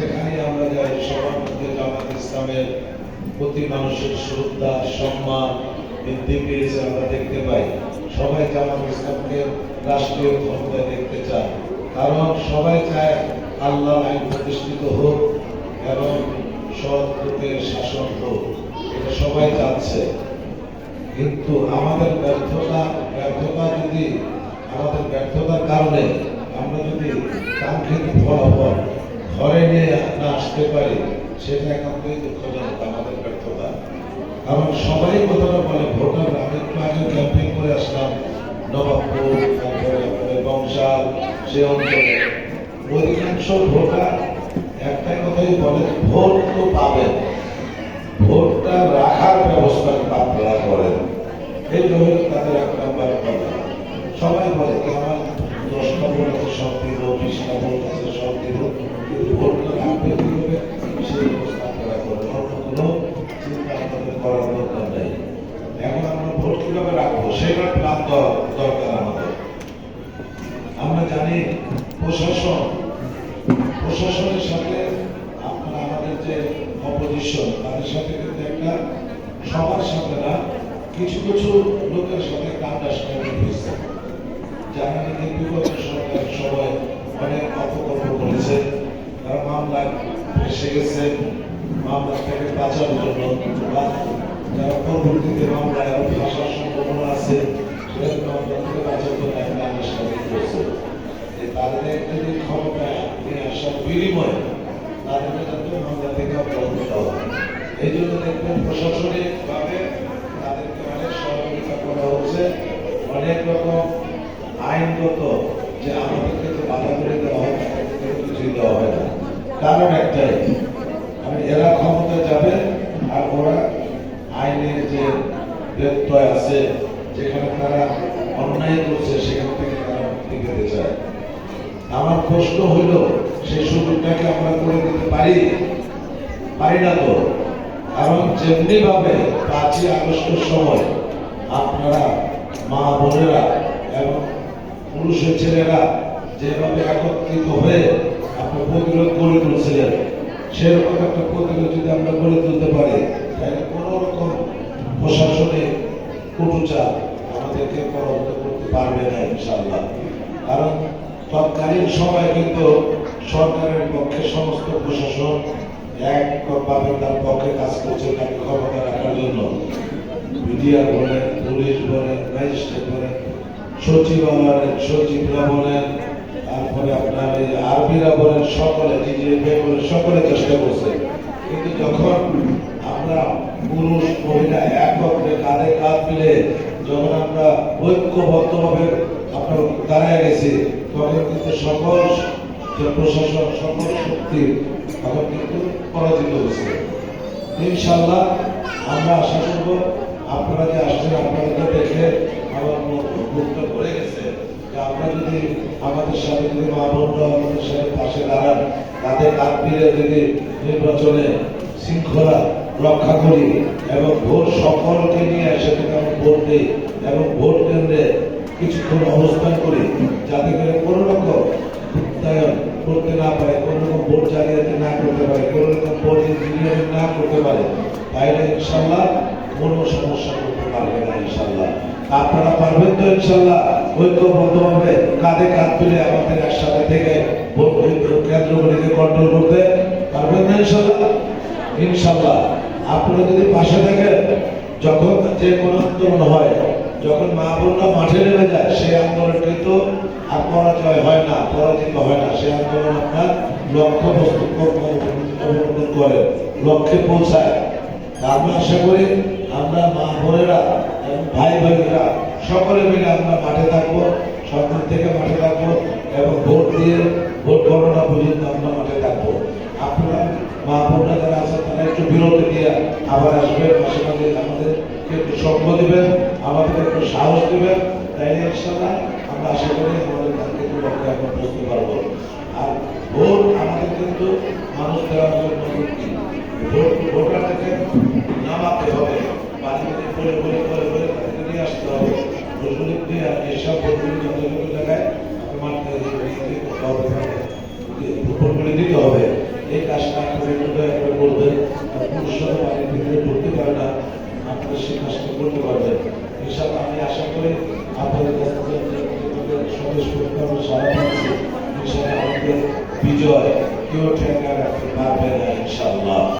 যেখানে আমরা যাই, সবার মধ্যে জামাত ইসলামের প্রতি মানুষের শ্রদ্ধা, সম্মান বৃদ্ধি পেয়েছে আমরা দেখতে পাই। সবাই জামাত ইসলামকে রাষ্ট্রীয় ক্ষমতায় দেখতে চায়। কারণ সবাই চায় আল্লাহ আইন প্রতিষ্ঠিত হোক এবং সৎ লোকের শাসন হোক। এটা সবাই চাচ্ছে। কিন্তু আমাদের ব্যর্থতা ব্যর্থতা যদি, আমাদের ব্যর্থতার কারণে আমরা যদি কাঙ্ক্ষিত ফলাফল ঘরে নিয়ে না আসতে পারি, সেটা একান্তই দুঃখজনক, আমাদের ব্যর্থতা। কারণ সবাই কথাটা বলে, ভোটার, আমি একটু আগে ক্যাম্পেইন করে আসলাম, নবাবপুর, তারপরে বংশাল, সে অঞ্চলে। অধিকাংশ ভোটার একটাই কথাই বলে, ভোট তো পাবেন। ভোটটা রাখার ব্যবস্থা আপনারা করেন। এই জন্য তাদের এক নাম্বার কথা সবাই বলে, আমার ভোট আছে, সব দিব প্ল্যান দরকার আমাদের আমরা জানি প্রশাসন, প্রশাসনের সাথে আপনারা আমাদের যে অপোজিশন তাদের সাথে কিন্তু একটা সবার সাথে না, কিছু কিছু লোকের সাথে আন্ডারস্ট্যান্ডিং হয়েছে যারা নাকি বিগত সরকার সবাই অনেক অপকল্প করেছে, তারা মামলা ফেসে গেছে, মামলা থেকে বাঁচার জন্য বা যারা পরবর্তীতে মামলায় আরও ফাঁসার সম্ভাবনা আছে। তাদের ক্ষমতা নিয়ে বিনিময়ে তাদেরকে এই জন্য দেখবেন তাদেরকে সহযোগিতা করা হচ্ছে অনেক রকম আইনগত যে আমাদেরকে যে দেওয়া হয় না কারণ একটাই আমি এরা ক্ষমতায় যাবে আর ওরা আইনের যে ব্যত্যয় আছে যেখানে তারা অন্যায় করছে, সেখান থেকে তারা মুক্তি পেতে চায়। আমার প্রশ্ন হইল, সেই সুযোগটাকে আমরা করে দিতে পারি? পারি না তো। কারণ যেমনি ভাবে পাঁচই আগস্টের সময় আপনারা মা বোনেরা এবং পুরুষের ছেলেরা যেভাবে একত্রিত হয়ে আপনি প্রতিরোধ গড়ে তুলছিলেন, সেরকম একটা প্রতিরোধ যদি আমরা গড়ে তুলতে পারি, তাহলে কোনো রকম কুটুচার আমাদেরকে পরাভূত করতে পারবে না ইনশাল্লাহ কারণ তৎকালীন সময় কিন্তু সরকারের পক্ষে সমস্ত প্রশাসন এক একভাবে তার পক্ষে কাজ করছে তাকে ক্ষমতা রাখার জন্য। মিডিয়া বলেন, পুলিশ বলেন, ম্যাজিস্ট্রেট বলেন, সচিবালয়ের সচিবরা বলেন, তারপরে আপনার এই আর্মিরা বলেন, সকলে বলেন, সকলে চেষ্টা করছে। কিন্তু যখন আমরা পুরুষ মহিলা একত্রে কাঁধে কাঁধ মিলে যখন আমরা ঐক্যবদ্ধভাবে আপনার দাঁড়ায় গেছি, তখন কিন্তু সকল প্রশাসন, সকল শক্তি তখন কিন্তু পরাজিত হয়েছে। ইনশাল্লাহ আমরা আশা করব আপনারা যে আসছেন আপনাদেরকে দেখে আমার মুক্ত করে গেছে যে আমরা যদি আমাদের সাথে যদি মা বোনরা আমাদের সাথে পাশে দাঁড়ান, তাদের মিলে যদি নির্বাচনে শৃঙ্খলা রক্ষা করি এবং ভোট সকলকে নিয়ে সেখানে আমরা ভোট দিই এবং ভোট কেন্দ্রে কিছুক্ষণ অবস্থান করি যাতে করে কোনো রকম করতে না পারে, কোনো রকম ভোট জালিয়াতি না করতে পারে, কোনো রকম ভোট ইঞ্জিনিয়ারিং না করতে পারে। তাহলে ইনশাল্লাহ কোনো সমস্যা করতে পারবে না ইনশাল্লাহ আপনারা পারবেন তো ইনশাল্লাহ ঐক্যবদ্ধভাবে কাঁধে কাঁধ তুলে আমাদের একসাথে থেকে ভোট কেন্দ্রগুলিকে কন্ট্রোল করতে পারবেন না ইনশাল্লাহ ইনশাল্লাহ আপনারা যদি পাশে থাকেন, যখন যে কোনো আন্দোলন হয়, যখন মা বোনরা মাঠে নেমে যায় সেই আন্দোলন কিন্তু আর পরাজয় হয় না, পরাজিত হয় না। সেই আন্দোলন আপনার লক্ষ্য বস্তু অবলম্বন করে, লক্ষ্যে পৌঁছায়। আমরা আশা করি আমরা মা বোনেরা এবং ভাই বোনেরা সকলে মিলে আমরা মাঠে থাকব সরকার থেকে মাঠে থাকব এবং ভোট দিয়ে ভোট গণনা পর্যন্ত আমরা মাঠে থাকব। আপনারা বিরতি দিয়ে আবার আসবেন। মাঝে মাঝে আমাদেরকে একটু সঙ্গ দিবেন, আমাদের একটু সাহস দিবেন। তাইলে ইনশাল্লাহ আমরা আশা করি আমাদের কালকে লক্ষ্যে এখন পৌঁছতে পারব। আর ভোট আমাদের কিন্তু মানুষ দেওয়ার জন্য মুক্তি ভোট, ভোটারদেরকে নামাতে হবে। বাড়িতে করে করে করে করে তাদেরকে নিয়ে আসতে হবে। ভোটগুলি দিয়ে এসব ভোটগুলি যত যত জায়গায় মাঠে হবে। ভোটগুলি দিতে হবে। এই কাজটা করে একবার করবেন আর পুরুষরা বাড়ির ভিতরে ঢুকতে পারে না আপনারা সেই কাজটা করতে পারবেন ইনশাআল্লাহ আমি আশা করি আপনাদের কাছ থেকে বিজয় কেউ ঠেকা রাখতে পারবে না ইনশাআল্লাহ।